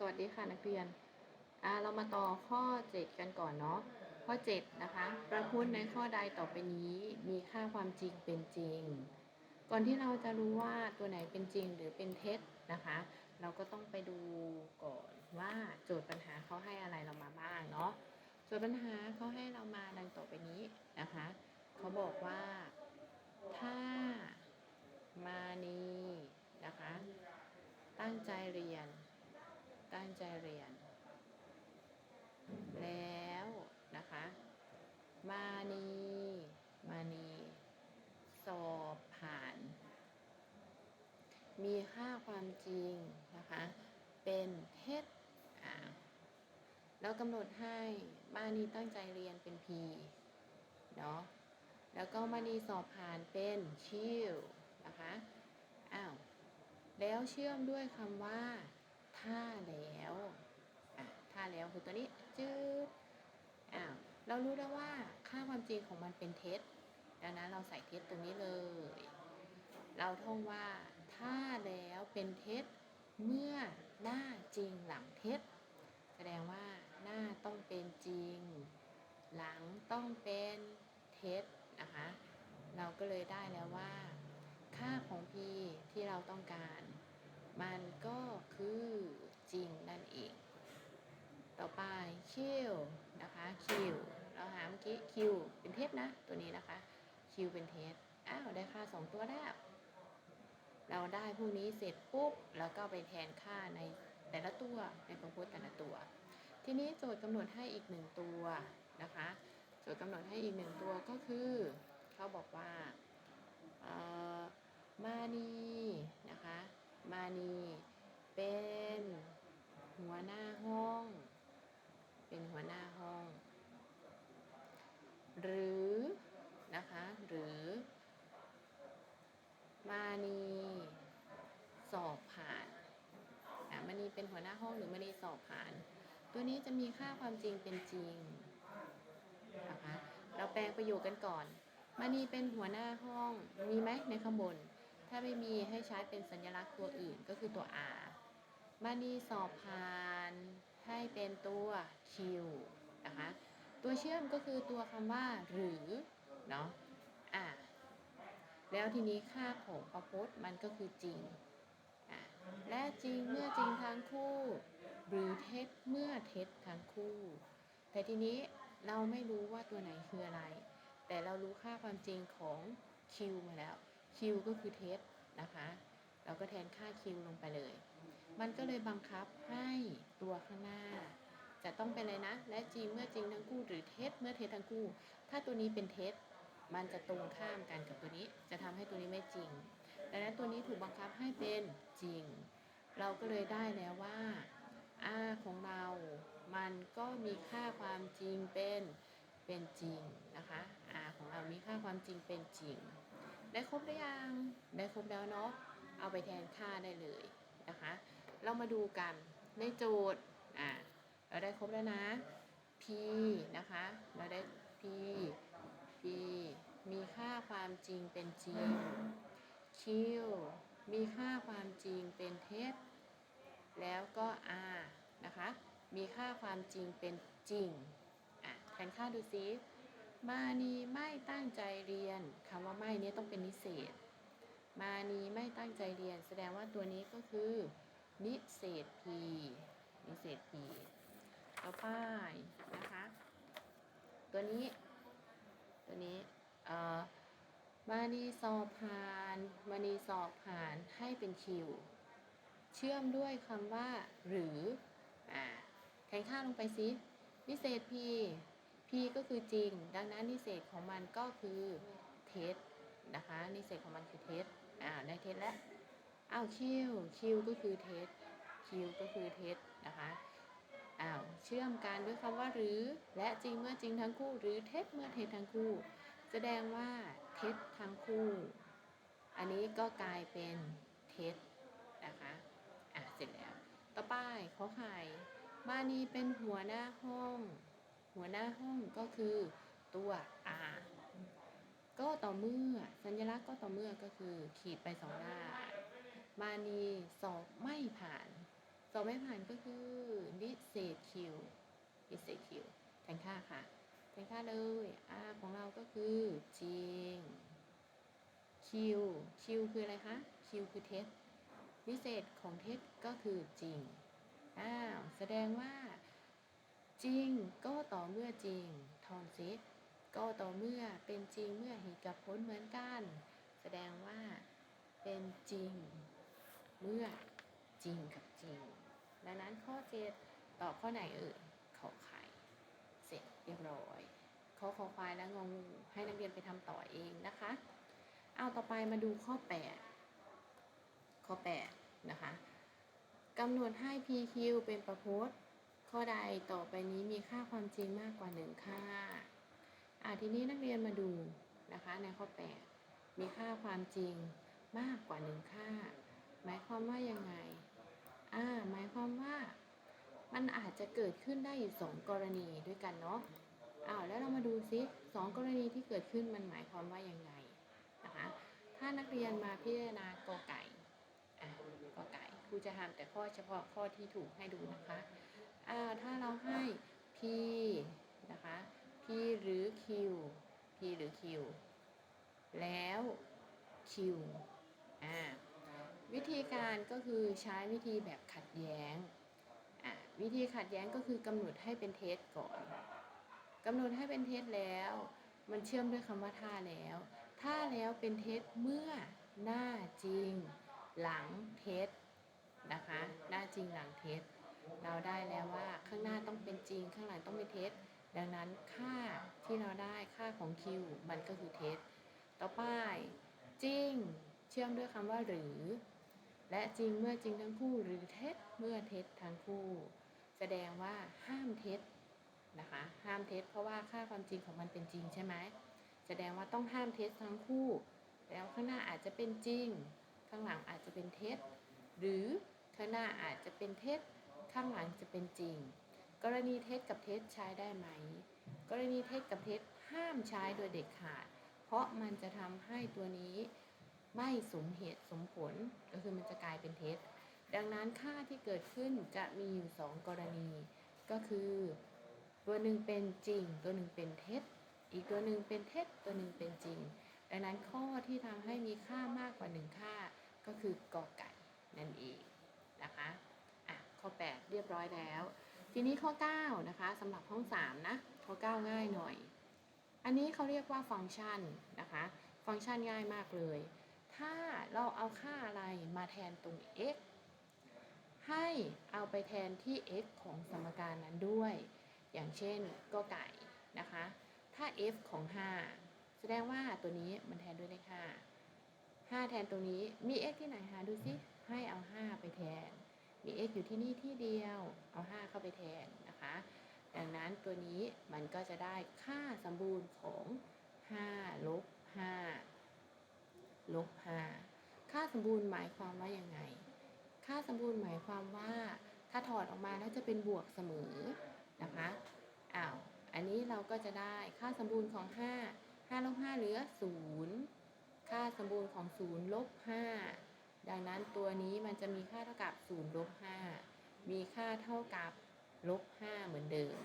สวัสดีค่ะนักเรียนอ่าเรามาต่อข้อ 7 กันก่อนเนาะข้อ 7 นะคะ ประพุทธในข้อใดต่อไปนี้มีค่าความจริงเป็นจริง ก่อนที่เราจะรู้ว่าตัวไหนเป็นจริงหรือเป็นเท็จนะคะ เราก็ต้องไปดูก่อนว่าโจทย์ปัญหาเขาให้อะไรเรามาบ้างเนาะโจทย์ปัญหาเขาให้เรามาดังต่อไปนี้นะคะเขาบอกว่าถ้ามานีนะคะ ตั้งใจเรียน ตั้งใจเรียน แล้วนะคะ มานีมานีสอบผ่าน มีค่าความจริงนะคะ เป็นเท็จอ่าแล้วกำหนดให้มานีตั้งใจเรียนเป็น P เนาะแล้วก็มานีสอบผ่านเป็นชิวนะคะอ้าวแล้วเชื่อมด้วยคำว่า ถ้าแล้วอะถ้าแล้วคือตัวนี้จืดอ้าวเรารู้แล้วว่าค่าความจริงของมันเป็นเท็จดังนั้นเราใส่เท็จตรงนี้เลย เราท่องว่าถ้าแล้วเป็นเท็จเมื่อหน้าจริงหลังเท็จแสดงว่าหน้าต้องเป็นจริง หลังต้องเป็นเท็จนะคะ เราก็เลยได้แล้วว่า ค่าของ p ที่เราต้องการ มันก็คือ จริงนั่นเอง ต่อไปคิวนะคะคิวเราหาเมื่อกี้คิวเป็นเท็จนะ ตัวนี้นะคะคิวเป็นเท็จอ้าวได้ค่า 2 ตัวแล้วเราได้พวกนี้เสร็จปุ๊บแล้วก็ไปแทนค่าในแต่ละตัวในพพจน์แต่ละตัว ทีนี้โจทย์กำหนดให้อีกหนึ่งตัวนะคะโจทย์กำหนดให้อีกหนึ่งตัวก็คือ เขาบอกว่านีนะคะ มานีเป็นหัวหน้าห้อง เป็นหัวหน้าห้อง หรือนะคะ หรือมานีสอบผ่านอะมานีเป็นหัวหน้าห้องหรือมานีสอบผ่าน ตัวนี้จะ มีค่าความจริงเป็นจริงนะคะเราแปลงประโยคกันก่อนมานีเป็นหัวหน้าห้องมีไหมในข้างบน ถ้าไม่มีให้ใช้เป็นสัญลักษณ์ตัวอื่นก็คือตัว R มานีสอบผ่านให้เป็นตัว Q นะคะตัวเชื่อมก็คือตัวคำว่าหรือเนาะอะแล้วทีนี้ค่าของประพจน์มันก็คือจริง และจริงเมื่อจริงทั้งคู่ หรือเท็จเมื่อเท็จทั้งคู่ แต่ทีนี้เราไม่รู้ว่าตัวไหนคืออะไร แต่เรารู้ค่าความจริงของ Q มาแล้ว Q ก็คือเท็จนะคะ เราก็แทนค่า Q ลงไปเลย มันก็เลยบังคับให้ตัวข้างหน้า จะต้องเป็นอะไรนะ และจริงเมื่อจริงทั้งคู่ หรือเท็จเมื่อเท็จทั้งคู่ ถ้าตัวนี้เป็นเท็จมันจะตรงข้ามกันกับตัวนี้ จะทำให้ตัวนี้ไม่จริง ดังนั้นตัวนี้ถูกบังคับให้เป็นจริง เราก็เลยได้แล้วว่า R ของเรา มันก็มีค่าความจริงเป็นเป็นจริงนะคะ R ของเรามีค่าความจริงเป็นจริง ได้ครบหรือยัง ได้ครบแล้วเนาะ เอาไปแทนค่าได้เลยนะคะ เรามาดูกันในโจทย์ อ่า เราได้ครบแล้วนะ P นะคะ เราได้ P P มีค่าความจริงเป็นจริง Q มีค่าความจริงเป็นเท็จ แล้วก็ R นะคะ มีค่าความจริงเป็นจริง อะ แทนค่าดูซิมานีไม่ตั้งใจเรียนคำว่าไม่นี้ต้องเป็นนิเศษ มานีไม่ตั้งใจเรียน แสดงว่าตัวนี้ก็คือ นิเศษ P นิเศษ P ต่อไปนะคะ ตัวนี้ ตัวนี้ เอ่อ มานีสอบผ่านมานีสอบผ่านให้เป็นคิว เชื่อมด้วยคำว่า หรือ อ่าแทนค่าลงไปสินิเศษ p p ก็คือจริง ดังนั้นนิเศษของมันก็คือเท็จนะคะ นิเศษของมันคือเท็จอ่าได้เท็จแล้วอ้าว q q ก็คือเท็จ q ก็คือเท็จนะคะอ้าวเชื่อมกันด้วยคำว่าหรือ และจริงเมื่อจริงทั้งคู่ หรือเท็จเมื่อเท็จทั้งคู่ แสดงว่า เท็จทั้งคู่ อันนี้ก็กลายเป็นเท็จนะคะอะเสร็จแล้ว ต่อไปขอไข่มานีเป็นหัวหน้าห้อง หัวหน้าห้องก็คือตัว R ก็ต่อเมื่อสัญลักษณ์ก็ต่อเมื่อก็คือขีดไปสองหน้า มานีสอบไม่ผ่าน สอบไม่ผ่านก็คือนิเศษคิวนิเศษคิวแทนค่าค่ะ แทนค่าเลยอ่าของเราก็คือจริงคิวคิวคืออะไรคะคิวคือเท็จวิเศษของเท็จก็คือจริง อ้าว แสดงว่า จริงก็ต่อเมื่อจริงทอนซิก็ต่อเมื่อเป็นจริงเมื่อเหตุกับผลเหมือนกัน แสดงว่าเป็นจริง เมื่อจริงกับจริง ดังนั้นข้อเจ็ดตอบข้อไหนเอ่ยขอไข่ เรียบร้อยข้อคอควายและงงูให้นักเรียนไปทำต่อเองนะคะเอาต่อไปมาดูข้อ 8 ข้อ 8 นะคะกำหนดให้ PQ เป็นประพจน์ ข้อใดต่อไปนี้มีค่าความจริงมากกว่าหนึ่งค่าอ่าทีนี้นักเรียนมาดูนะคะในข้อ 8 มีค่าความจริงมากกว่าหนึ่งค่า หมายความว่ายังไงอ่าหมายความว่า มันอาจจะเกิดขึ้นได้อยู่สองกรณีด้วยกันเนาะอ้าวแล้วเรามาดูซิสองกรณีที่เกิดขึ้นมันหมายความว่าอยังไงนะคะถ้านักเรียนมาพิจารณากอไก่อะกอไก่ครูจะทำแต่ข้อเฉพาะข้อที่ถูกให้ดูนะคะอ่าถ้าเราให้ p นะคะ p หรือ q p หรือ q แล้ว q อ่าวิธีการก็คือใช้วิธีแบบขัดแย้ง วิธีขัดแย้งก็คือกำหนดให้เป็นเท็จก่อนกำหนดให้เป็นเท็จแล้ว มันเชื่อมด้วยคำว่าถ้าแล้วถ้าแล้วเป็นเท็จเมื่อหน้าจริง หลังเท็จนะคะ หน้าจริงหลังเท็จเราได้แล้วว่าข้างหน้าต้องเป็นจริง ข้างหลังต้องเป็นเท็จดังนั้นค่าที่เราได้ค่าของ q มันก็คือเท็จต่อไปจริง เชื่อมด้วยคำว่าหรือ และจริงเมื่อจริงทั้งคู่หรือเท็จเมื่อเท็จทั้งคู่ แสดงว่าห้ามเท็จนะคะ ห้ามเท็จเพราะว่าค่าความจริงของมันเป็นจริงใช่ไหมแสดงว่าต้องห้ามเท็จทั้งคู่ แล้วข้างหน้าอาจจะเป็นจริง ข้างหลังอาจจะเป็นเท็จ หรือข้างหน้าอาจจะเป็นเท็จ ข้างหลังจะเป็นจริง กรณีเท็จกับเท็จใช้ได้ไหม กรณีเท็จกับเท็จห้ามใช้โดยเด็ดขาด เพราะมันจะทำให้ตัวนี้ไม่สมเหตุสมผลก็คือมันจะกลายเป็นเท็จ ดังนั้นค่าที่เกิดขึ้นจะมีอยู่สองกรณี ก็คือ ตัวหนึ่งเป็นจริง ตัวหนึ่งเป็นเท็จ อีกตัวหนึ่งเป็นเท็จ ตัวหนึ่งเป็นจริง ดังนั้นข้อที่ทำให้มีค่ามากกว่าหนึ่งค่าก็คือกอไก่นั่นเองนะคะอะข้อ 8 เรียบร้อยแล้ว ทีนี้ข้อ 9 นะคะสำหรับห้อง 3 นะ ข้อ 9 ง่ายหน่อย อันนี้เขาเรียกว่าฟังก์ชันนะคะ ฟังก์ชันง่ายมากเลย ถ้าเราเอาค่าอะไรมาแทนตรง x ให้เอาไปแทนที่ x ของสมการนั้นด้วย อย่างเช่นก็ไก่นะคะ ถ้า f ของ 5 แสดงว่าตัวนี้มันแทนด้วยเลข5 5 แทนตรงนี้มี x ที่ไหนหาดูสิให้เอา 5 ไปแทน มี x อยู่ที่นี่ที่เดียว เอา 5 เข้าไปแทนนะคะ ดังนั้นตัวนี้มันก็จะได้ค่าสมบูรณ์ของ 5 ลบ 5 ลบ 5 ค่าสมบูรณ์หมายความว่ายังไง ค่าสมบูรณ์หมายความว่า ถ้าถอดออกมาแล้วจะเป็นบวกเสมอนะคะอ้าวอันนี้เราก็จะได้ค่าสมบูรณ์ของ 5 5ลบ5เหลือ 0 ค่าสมบูรณ์ของ 0 ลบ 5 ดังนั้นตัวนี้มันจะมีค่าเท่ากับ 0 ลบ 5 มีค่าเท่ากับลบ 5 เหมือนเดิม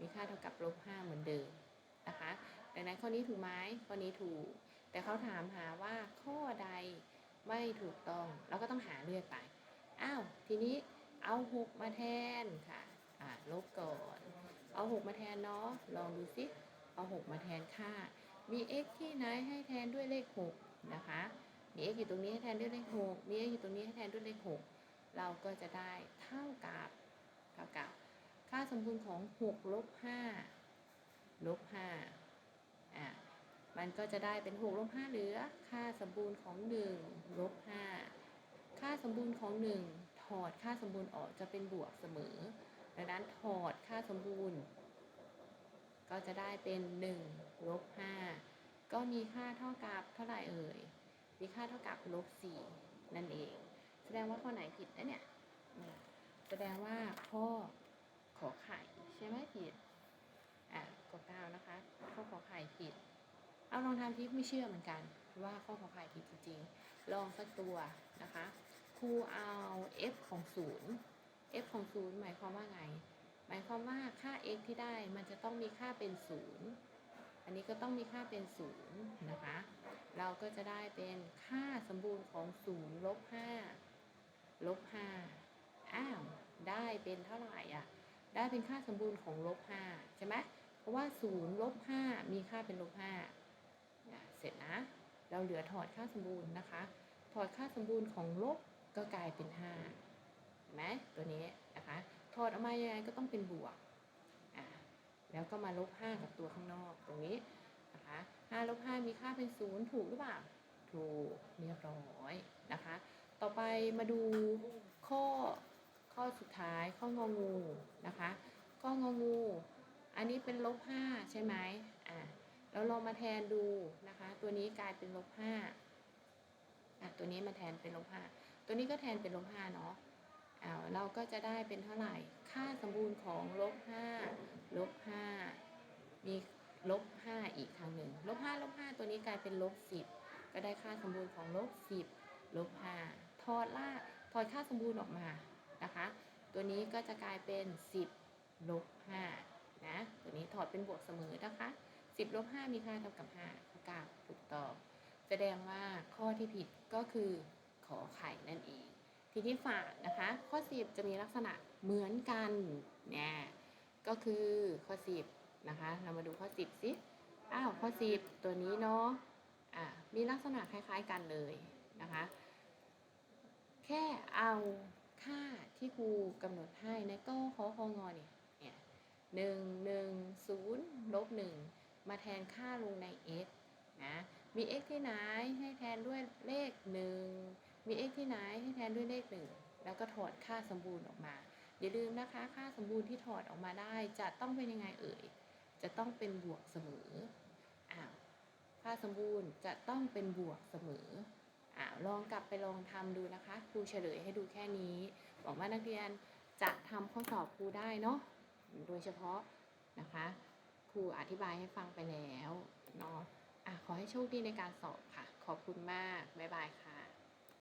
มีค่าเท่ากับลบ 5 เหมือนเดิมนะคะ ดังนั้นข้อนี้ถูกไหมข้อนี้ถูก แต่เขาถามหาว่าข้อใดไม่ถูกต้อง เราก็ต้องหาเรื่อยไป อ้าวทีนี้เอา6มาแทนค่ะอ่าลบก่อน เอา6มาแทนเนาะลองดูสิเอา6มาแทนค่า มี x ที่ไหนให้แทนด้วยเลข6นะคะมี x อยู่ตรงนี้ให้แทนด้วยเลข6มี x อยู่ตรงนี้ให้แทนด้วยเลข6เราก็จะได้เท่ากับเท่ากับ ค่าสมบูรณ์ของ6ลบ5ลบ5อะมันก็จะได้เป็น6ลบ5เหลือ ค่าสมบูรณ์ของ1ลบ5 ค่าสมบูรณ์ของ1ถอดค่าสมบูรณ์ออกจะเป็นบวกเสมอ ดังนั้นถอดค่าสมบูรณ์ ก็จะได้เป็น1ลบ5ก็มีค่าเท่ากับเท่าไหร่เอ่ย มีค่าเท่ากับลบ4นั่นเอง แสดงว่าข้อไหนผิดนะเนี่ย แสดงว่าข้อขอไข่ใช่ไหมผิด อะข้อเก้านะคะ ข้อขอไข่ผิด เอาลองทำที่ไม่เชื่อเหมือนกัน ว่าข้อขอไข่ผิดจริงๆ ลองสักตัวนะคะ ครูเอา f ของศูนย์ f ของศูนย์หมายความว่าไง หมายความว่าค่า x ที่ได้มันจะต้องมีค่าเป็นศูนย์อันนี้ก็ต้องมีค่าเป็นศูนย์นะคะ เราก็จะได้เป็นค่าสมบูรณ์ของศูนย์ลบห้าลบห้าอ้าว ได้เป็นเท่าไหร่อะ ได้เป็นค่าสมบูรณ์ของลบห้าใช่ไหมเพราะว่าศูนย์ลบห้ามีค่าเป็นลบห้าเสร็จนะ เราเหลือถอดค่าสมบูรณ์นะคะ ถอดค่าสมบูรณ์ของลบ ก็กลายเป็นห้าเห็นไหมตัวนี้นะคะถอดออกมายังไงก็ต้องเป็นบวกอะแล้วก็มาลบห้ากับตัวข้างนอกตรงนี้นะคะห้าลบห้ามีค่าเป็นศูนย์ถูกหรือเปล่าถูกเรียบร้อยนะคะ ต่อไปมาดูข้อข้อสุดท้ายข้ององูนะคะข้ององู อันนี้เป็นลบห้าใช่ไหมอะแล้วเรามาแทนดูนะคะ ตัวนี้กลายเป็นลบห้าอะตัวนี้มาแทนเป็นลบห้า ตัวนี้ก็แทนเป็นลบห้าเนาะเอ้าเราก็จะได้เป็นเท่าไหร่ ค่าสมบูรณ์ของลบห้าลบห้ามีลบห้าอีกครั้งหนึ่งลบห้าลบห้าตัวนี้กลายเป็นลบสิบก็ได้ค่าสมบูรณ์ของลบ10ลบ5ถอดล่าถอดค่าสมบูรณ์ออกมานะคะ ตัวนี้ก็จะกลายเป็น 10ลบ5นะตัวนี้ถอดเป็นบวกเสมอนะคะ 10ลบ5มีค่าเท่ากับ5ข้อ9ถูกต้องแสดงว่าข้อที่ผิดก็คือ อไข่นั่นเอง ทีนี้ฝากนะคะ ข้อ 10 จะมีลักษณะเหมือนกันเนี่ยก็คือข้อ 10 นะคะ เรามาดูข้อ 10สิอ้าวข้อ 10 ตัวนี้เนาะอะมีลักษณะคล้าย ๆกันเลยนะคะ แค่เอาค่าที่ครูกำหนดให้ในก็ขอคองอเนี่ยเนี่ยหนึ่งหนึ่งศูนย์ลบหนึ่งมาแทนค่าลงใน x นะ มี x ที่ไหนให้แทนด้วยเลขหนึ่ง มี x ที่ไหนให้แทนด้วยเลขหนึ่งแล้วก็ถอดค่าสมบูรณ์ออกมา อย่าลืมนะคะ ค่าสมบูรณ์ที่ถอดออกมาได้ จะต้องเป็นยังไงเอ่ย จะต้องเป็นบวกเสมออ้าวค่าสมบูรณ์จะต้องเป็นบวกเสมออ่าลองกลับไปลองทำดูนะคะครูเฉลยให้ดูแค่นี้หวังว่านักเรียนจะทำข้อสอบครูได้เนาะโดยเฉพาะนะคะครูอธิบายให้ฟังไปแล้วเนาะอะขอให้โชคดีในการสอบค่ะ ขอบคุณมาก บ๊ายบายค่ะ